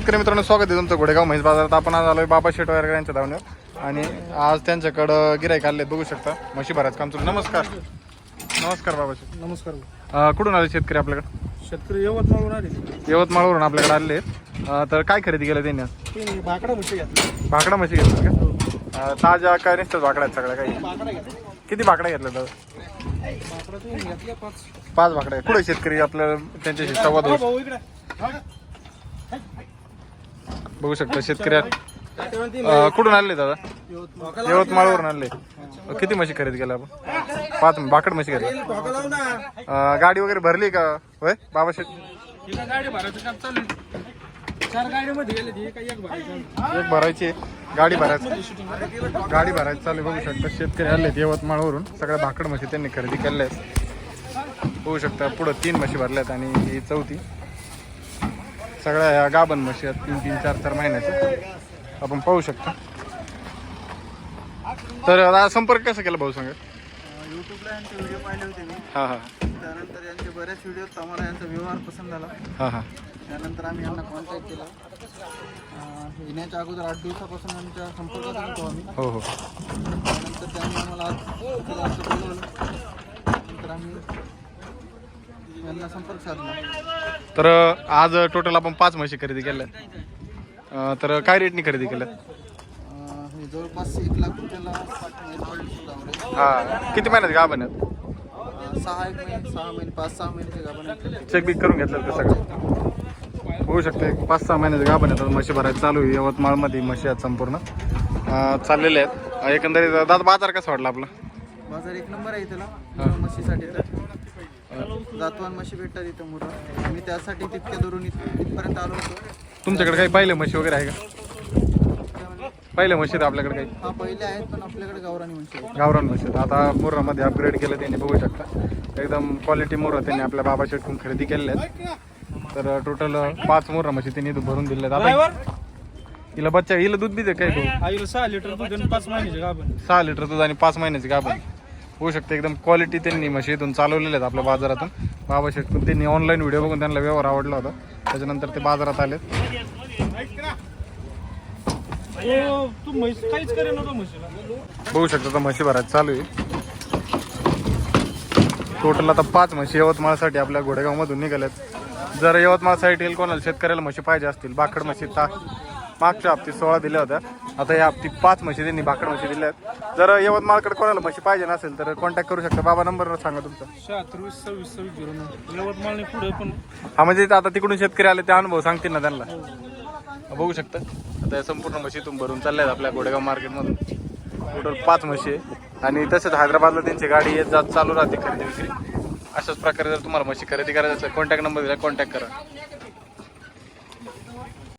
शेतकरी मित्रांनो स्वागत आहे तुमचं घोडेगाव म्हैस बाजारात. आपण आज आलोय बाबा शेटवायर यांच्या धावण्यावर. आणि आज त्यांच्याकडं गिराईक आले बघू शकता. म्हशी भरायचं काम चालू नमस्कार. नमस्कार बाबा शेट. नमस्कार. अं, कुठून आले शेतकरी आपल्याकडे? शेतकरी यवतमाळहून आले यवतमाळवरून आपल्याकडे आले. तर काय खरेदी केलं त्यांनी आज? ते म्हशी घेतला भाकडा म्हशी घेतली का? अं, ताज्या काय नुसतं भाकडा आहेत सगळ्या काही? किती भाकड्या घेतल्या तुम्ही घेतला पाच. पाच भाकड्या आहेत. कुठे शेतकरी आपल्याला त्यांच्याशी संवाद हो होऊ भाऊ इकडे. बघू शकता शेतकरी अं, कुठून आले दादा? यवतमाळवरून आणले. किती म्हशी खरेदी केल्या आपण? पाच भाकड म्हशी अं, गाडी वगैरे भरली का? होय? बाबा शेट गाडी भरायचं काम चालू आहे. चार गाडीमध्ये गेले ती काही एक भरायचं. गाडी भरायची. गाडी भरायची चालू आहे. बघू शकता शेतकरी आले यवतमाळवरून. सगळ्या भाकड म्हशी त्यांनी खरेदी केल्या आहेत. बघू शकता पुढं तीन म्हशी भरल्यात आणि ही चौथी. सगळ्या ह्या गाभण म्हशी आहेत. तीन तीन चार चार महिन्याच्या आपण पाहू शकता. तर आता संपर्क कसा केला भाऊ सांगा? युट्यूबला यांचे व्हिडिओ पाहिले होते मी. हां हां. त्यानंतर यांचे बऱ्याच व्हिडिओत आम्हाला यांचा व्यवहार पसंत झाला. हां हां. त्यानंतर आम्ही यांना कॉन्टॅक्ट केला. अं, येण्याच्या अगोदर आठ दिवसापासून यांच्या संपर्कात होतो आम्ही. हो हो. त्यानंतर त्यांनी आम्हाला आज इथे असं बोलवलं. नंतर आम्ही यांना संपर्क साधला. तर आज टोटल आपण पाच म्हशी खरेदी केल्या. तर काय रेटनी खरेदी केल्या? अं, हे जवळपास एक लाख रुपयाला. हां. किती महिन्यात आहेत अं, सहा एक महिने सहा महिने पाच सहा महिन्याचे गाभण चेक बिक करून घेतलं सगळं? बघू शकता. पाच सहा महिन्याचे गाभण आहेत म्हशी भरायचं चालू आहे. यवतमाळमध्ये म्हशी आहेत संपूर्ण. चाललेले आहेत. एकंदरीत दादा बाजार कसा वाटला आपला? बाजार एक नंबर आहे त्याला म्हशीसाठी तर. जातवान म्हशी भेटतात इथं मोठं. आम्ही त्यासाठी तितक्या दुरून इथ- इथपर्यंत आलो होतो. तुमच्याकडे काही पहिले म्हशी वगैरे आहे का? पहिले म्हशी आहेत आपल्याकडे काही? हा पहिले आहेत पण आपल्याकडे गावरानी म्हशी आहेत. गावरान म्हशी आहेत. आता मुर्रामध्ये अपग्रेड केलं त्यांनी बघू शकता. एकदम क्वालिटी मुर्रा त्यांनी आपल्या बाबा शेटकून खरेदी केलेल्या आहेत. तर टोटल पाच मुर्रा म्हशी त्यांनी इथं भरून दिले आहेत. आता हिला बच्चा हिला दूध बी दे काय भाऊ आईला सहा लिटर दूध आणि पाच महिन्याचे गाभण. सहा लिटर दूध आणि पाच महिन्याची गाभण. होऊ शकते. एकदम क्वालिटी त्यांनी म्हशी इथून चालवलेल्या आहेत आपल्या बाजारातून. बाबा शेटकून त्यांनी ऑनलाईन व्हिडिओ बघून त्यांना व्यवहार आवडला होता. त्याच्यानंतर ते बाजारात आलेत म्हशीला. बघू शकता तर म्हशी भरायचं चालू आहे. टोटल आता पाच म्हशी यवतमाळसाठी आपल्या घोडेगावमधून निघाल्यात. जर यवतमाळ साईड कोणाला शेतकऱ्याला म्हशी पाहिजे असतील बाकड म्हशी ता मागच्या हप्ती सोळा दिल्या होत्या. आता या हप्ती पाच म्हशी त्यांनी बाकड म्हशी दिल्या आहेत. जर यवतमाळकडे कोणाला म्हशी पाहिजे नसेल तर कॉन्टॅक्ट करू शकता. बाबा नंबर सांगा तुमचा. शहात्तर वीस सव्वीस सव्वीस झिरो नऊ. यवतमाळने पुढे पण हा म्हणजे आता तिकडून शेतकरी आले ते अनुभव सांगतील ना त्यांना. बघू शकता. आता या संपूर्ण म्हशी तुम्ही भरून चालल्या आहेत आपल्या घोडेगाव मार्केटमधून. टोटल पाच म्हशी आहे आणि तसंच हैदराबादला त्यांची गाडी येत जात चालू राहते खरेदी विक्री. अशाच प्रकारे जर तुम्हाला म्हशी खरेदी करायचं असेल कॉन्टॅक्ट नंबर दिला कॉन्टॅक्ट करा.